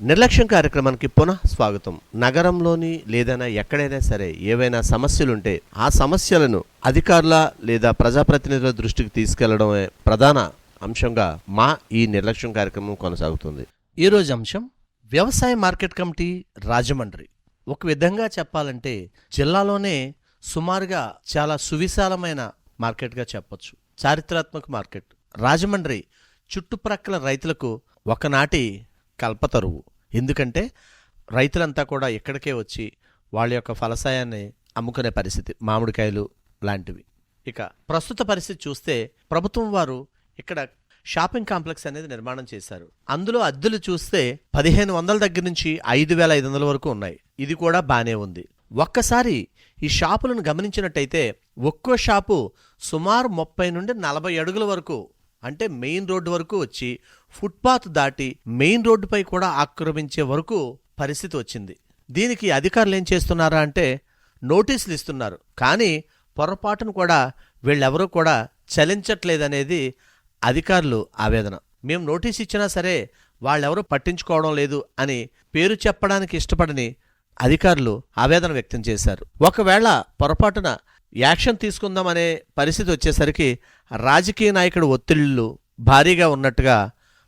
నిర్లక్ష్యం కార్యక్రమానికి పునః స్వాగతం. నగరంలోని లేదైనా ఎక్కడైనా సరే ఏవైనా సమస్యలుంటే ఆ సమస్యలను అధికారుల లేదా ప్రజాప్రతినిధుల దృష్టికి తీసుకెళ్ళడమే ప్రధాన అంశంగా మా ఈ నిర్లక్ష్యం కార్యక్రమం కొనసాగుతుంది. ఈరోజు అంశం వ్యవసాయ మార్కెట్ కమిటీ రాజమండ్రి. ఒక విధంగా చెప్పాలంటే జిల్లాలోనే సుమారుగా చాలా సువిశాలమైన మార్కెట్గా చెప్పొచ్చు. చారిత్రాత్మక మార్కెట్. రాజమండ్రి చుట్టుప్రక్కల రైతులకు ఒకనాటి కల్పతరువు. ఎందుకంటే రైతులంతా కూడా ఇక్కడికే వచ్చి వాళ్ళ యొక్క ఫలసాయాన్ని అమ్ముకునే పరిస్థితి మామిడికాయలు లాంటివి. ఇక ప్రస్తుత పరిస్థితి చూస్తే ప్రభుత్వం వారు ఇక్కడ షాపింగ్ కాంప్లెక్స్ అనేది నిర్మాణం చేశారు. అందులో అద్దెలు చూస్తే పదిహేను వందల దగ్గర నుంచి ఐదు వేల ఐదు వందల వరకు ఉన్నాయి. ఇది కూడా బాగానే ఉంది. ఒక్కసారి ఈ షాపులను గమనించినట్టయితే ఒక్కో షాపు సుమారు ముప్పై నుండి నలభై అడుగుల వరకు అంటే మెయిన్ రోడ్డు వరకు వచ్చి ఫుట్పాత్ దాటి మెయిన్ రోడ్డుపై కూడా ఆక్రమించే వరకు పరిస్థితి వచ్చింది. దీనికి అధికారులు ఏం చేస్తున్నారా అంటే నోటీసులు ఇస్తున్నారు. కానీ పొరపాటును కూడా వీళ్ళెవరూ కూడా చలించట్లేదనేది అధికారులు ఆవేదన. మేము నోటీస్ ఇచ్చినా సరే వాళ్ళెవరూ పట్టించుకోవడం లేదు అని పేరు చెప్పడానికి ఇష్టపడని అధికారులు ఆవేదన వ్యక్తం చేశారు. ఒకవేళ పొరపాటున యాక్షన్ తీసుకుందామనే పరిస్థితి వచ్చేసరికి రాజకీయ నాయకుడు ఒత్తిళ్ళు భారీగా ఉన్నట్టుగా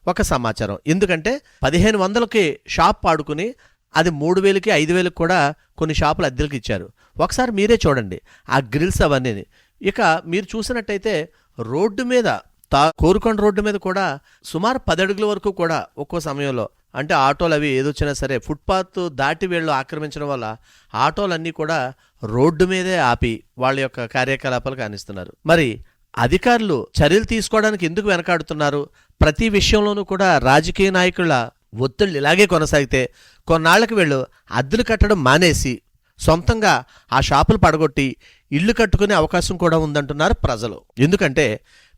ఒక సమాచారం. ఎందుకంటే పదిహేను వందలకి షాప్ పాడుకుని అది మూడు వేలకి ఐదు వేలకు కూడా కొన్ని షాపులు అద్దెలకు ఇచ్చారు. ఒకసారి మీరే చూడండి. ఆ గ్రిల్స్ అవన్నీ. ఇక మీరు చూసినట్టయితే రోడ్డు మీద తా కోరుకొండ రోడ్డు మీద కూడా సుమారు పది అడుగుల వరకు కూడా ఒక్కో సమయంలో అంటే ఆటోలు అవి ఏదొచ్చినా సరే ఫుట్పాత్ దాటి వీళ్ళు ఆక్రమించడం వల్ల ఆటోలన్నీ కూడా రోడ్డు మీదే ఆపి వాళ్ళ యొక్క కార్యకలాపాలు కానిస్తున్నారు. మరి అధికారులు చర్యలు తీసుకోవడానికి ఎందుకు వెనకాడుతున్నారు? ప్రతి విషయంలోనూ కూడా రాజకీయ నాయకుల ఒత్తిళ్ళు ఇలాగే కొనసాగితే కొన్నాళ్ళకు వీళ్ళు అద్దెలు కట్టడం మానేసి సొంతంగా ఆ షాపులు పడగొట్టి ఇల్లు కట్టుకునే అవకాశం కూడా ఉందంటున్నారు ప్రజలు. ఎందుకంటే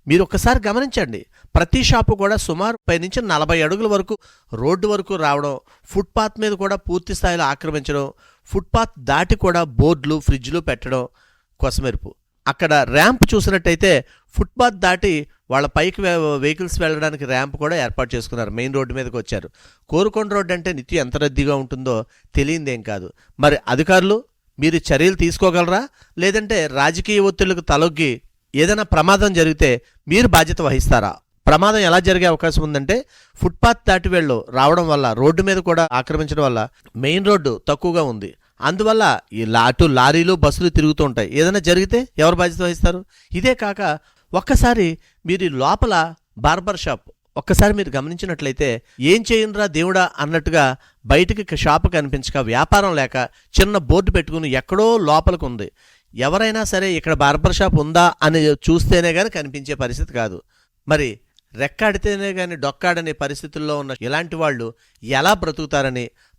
మీరు ఒక్కసారి గమనించండి ప్రతి షాపు కూడా సుమారు పై నుంచి నలభై అడుగుల వరకు రోడ్డు వరకు రావడం ఫుట్పాత్ మీద కూడా పూర్తి స్థాయిలో ఆక్రమించడం ఫుట్పాత్ దాటి కూడా బోర్డులు ఫ్రిడ్జ్లు పెట్టడం కొసమెరుపు. అక్కడ ర్యాంప్ చూసినట్టయితే ఫుట్పాత్ దాటి వాళ్ళ పైకి వెహికల్స్ వెళ్ళడానికి ర్యాంప్ కూడా ఏర్పాటు చేసుకున్నారు. మెయిన్ రోడ్డు మీదకి వచ్చారు. కోరుకొండ రోడ్డు అంటే నిత్యం ఎంత రద్దీగా ఉంటుందో తెలియందేం కాదు. మరి అధికారులు మీరు చర్యలు తీసుకోగలరా? లేదంటే రాజకీయ ఒత్తిళ్ళకు తలొగ్గి ఏదైనా ప్రమాదం జరిగితే మీరు బాధ్యత వహిస్తారా? ప్రమాదం ఎలా జరిగే అవకాశం ఉందంటే ఫుట్పాత్ దాటి వెళ్ళు రావడం వల్ల రోడ్డు మీద కూడా ఆక్రమించడం వల్ల మెయిన్ రోడ్డు తక్కువగా ఉంది. అందువల్ల ఈ లాటు లారీలు బస్సులు తిరుగుతూ ఉంటాయి. ఏదైనా జరిగితే ఎవరు బాధ్యత వహిస్తారు? ఇదే కాక ఒక్కసారి మీరు లోపల బార్బర్ షాప్ ఒక్కసారి మీరు గమనించినట్లయితే ఏం చేయనురా దేవుడా అన్నట్టుగా బయటికి షాపు కనిపించక వ్యాపారం లేక చిన్న బోర్డు పెట్టుకుని ఎక్కడో లోపలికి ఉంది ఎవరైనా సరే ఇక్కడ బార్బర్ షాప్ ఉందా అని చూస్తేనే కానీ కనిపించే పరిస్థితి కాదు. మరి రెక్కాడితేనే కానీ డొక్కాడనే పరిస్థితుల్లో ఉన్న ఇలాంటి వాళ్ళు ఎలా బ్రతుకుతారని